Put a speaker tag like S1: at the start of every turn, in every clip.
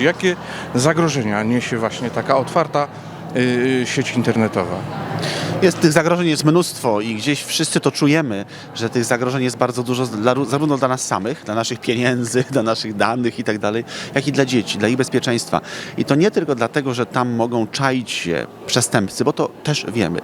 S1: Jakie zagrożenia niesie właśnie taka otwarta y, sieć internetowa?
S2: Jest, tych zagrożeń jest mnóstwo i gdzieś wszyscy to czujemy, że tych zagrożeń jest bardzo dużo dla, zarówno dla nas samych, dla naszych pieniędzy, dla naszych danych i tak dalej, jak i dla dzieci, dla ich bezpieczeństwa. I to nie tylko dlatego, że tam mogą czaić się przestępcy, bo to też wiemy,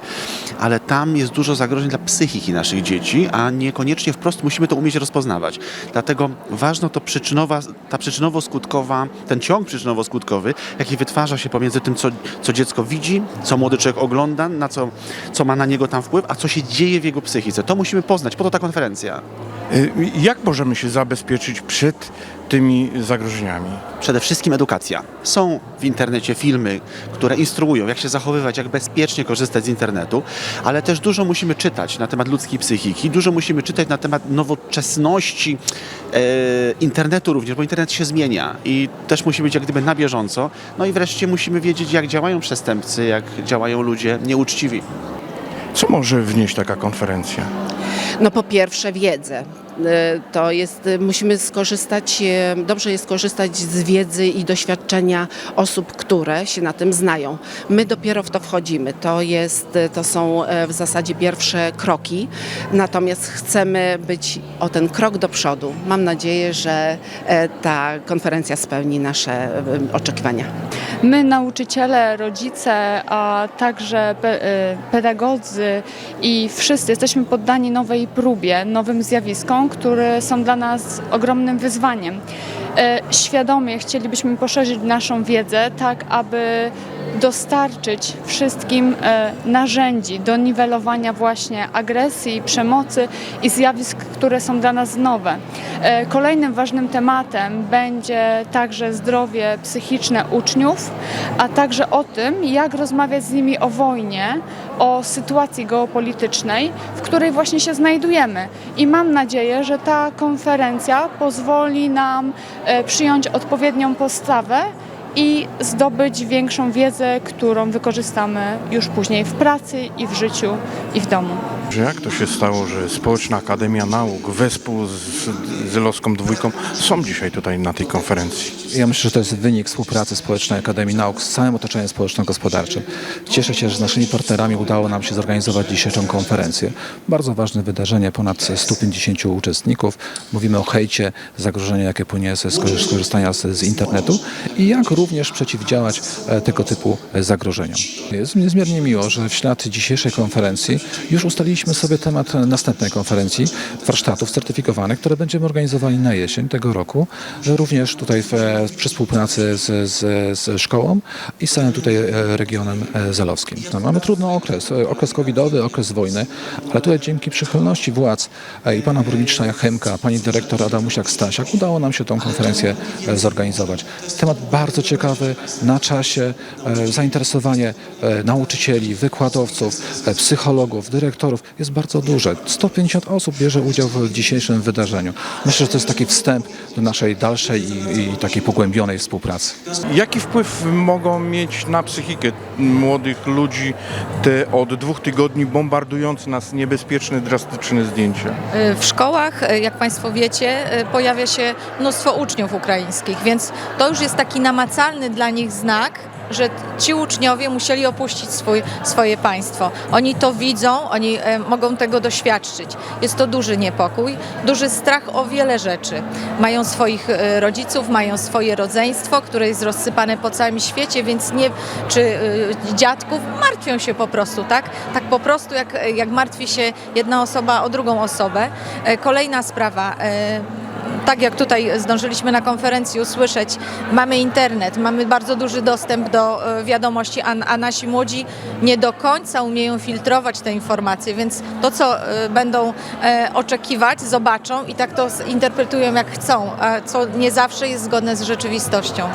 S2: ale tam jest dużo zagrożeń dla psychiki naszych dzieci, a niekoniecznie wprost musimy to umieć rozpoznawać. Dlatego ważno to przyczynowa, ta przyczynowo-skutkowa, ten ciąg przyczynowo-skutkowy, jaki wytwarza się pomiędzy tym, co, co dziecko widzi, co młody człowiek ogląda, na co, co ma na niego tam wpływ, a co się dzieje w jego psychice. To musimy poznać, po to ta konferencja.
S1: Y, Jak możemy się zabezpieczyć przed tymi zagrożeniami?
S2: Przede wszystkim edukacja. Są w internecie filmy, które instruują, jak się zachowywać, jak bezpiecznie korzystać z internetu, ale też dużo musimy czytać na temat ludzkiej psychiki, dużo musimy czytać na temat nowoczesności e, internetu również, bo internet się zmienia i też musi być jak gdyby na bieżąco. No i wreszcie musimy wiedzieć, jak działają przestępcy, jak działają ludzie nieuczciwi.
S1: Co może wnieść taka konferencja?
S3: No po pierwsze wiedzę. E, To jest, e, musimy skorzystać, e, dobrze jest korzystać z wiedzy i doświadczenia osób, które się na tym znają. My dopiero w to wchodzimy. To, jest, to są w zasadzie pierwsze kroki, natomiast chcemy być o ten krok do przodu. Mam nadzieję, że ta konferencja spełni nasze oczekiwania.
S4: My, nauczyciele, rodzice, a także pe- pedagodzy i wszyscy jesteśmy poddani nowej próbie, nowym zjawiskom, które są dla nas ogromnym wyzwaniem. E, Świadomie chcielibyśmy poszerzyć naszą wiedzę, tak aby dostarczyć wszystkim e, narzędzi do niwelowania właśnie agresji, przemocy i zjawisk, które są dla nas nowe. E, Kolejnym ważnym tematem będzie także zdrowie psychiczne uczniów, a także o tym, jak rozmawiać z nimi o wojnie, o sytuacji geopolitycznej, w której właśnie się znajdujemy. I mam nadzieję, że ta konferencja pozwoli nam przyjąć odpowiednią postawę i zdobyć większą wiedzę, którą wykorzystamy już później w pracy i w życiu i w domu.
S1: Jak to się stało, że Społeczna Akademia Nauk wespół z, z Loską Dwójką są dzisiaj tutaj na tej konferencji?
S5: Ja myślę, że to jest wynik współpracy Społecznej Akademii Nauk z całym otoczeniem społeczno-gospodarczym. Cieszę się, że z naszymi partnerami udało nam się zorganizować dzisiejszą konferencję. Bardzo ważne wydarzenie, ponad 150 uczestników. Mówimy o hejcie, zagrożeniu, jakie płynie ze skorzy- skorzystania z, z internetu i jak również przeciwdziałać e, tego typu e, zagrożeniom. Jest mi niezmiernie miło, że w ślad dzisiejszej konferencji już ustaliliśmy sobie temat następnej konferencji warsztatów certyfikowanych, które będziemy organizowali na jesień tego roku, również tutaj w, e, przy współpracy z, z, z szkołą i z całym tutaj e, regionem e, zelowskim. No, mamy trudny okres, e, okres covidowy, okres wojny, ale tutaj dzięki przychylności władz e, i pana burmistrza Chemka, pani dyrektor Adamusiak-Stasiak udało nam się tą konferencję e, zorganizować. Temat bardzo ciekawy, na czasie, e, zainteresowanie e, nauczycieli, wykładowców, e, psychologów, dyrektorów jest bardzo duże. 150 osób bierze udział w dzisiejszym wydarzeniu. Myślę, że to jest taki wstęp do naszej dalszej i, i takiej pogłębionej współpracy.
S1: Jaki wpływ mogą mieć na psychikę młodych ludzi te od dwóch tygodni bombardujące nas niebezpieczne, drastyczne zdjęcia?
S6: W szkołach, jak Państwo wiecie, pojawia się mnóstwo uczniów ukraińskich, więc to już jest taki namacalny dla nich znak, że ci uczniowie musieli opuścić swój, swoje państwo. Oni to widzą, oni e, mogą tego doświadczyć. Jest to duży niepokój, duży strach o wiele rzeczy. Mają swoich e, rodziców, mają swoje rodzeństwo, które jest rozsypane po całym świecie, więc nie, czy e, dziadków, martwią się po prostu, tak? Tak po prostu, jak, jak martwi się jedna osoba o drugą osobę. Kolejna sprawa. Tak jak tutaj zdążyliśmy na konferencji usłyszeć, mamy internet, mamy bardzo duży dostęp do e, wiadomości, a, a nasi młodzi nie do końca umieją filtrować te informacje, więc to, co e, będą e, oczekiwać, zobaczą i tak to zinterpretują jak chcą, co nie zawsze jest zgodne z rzeczywistością.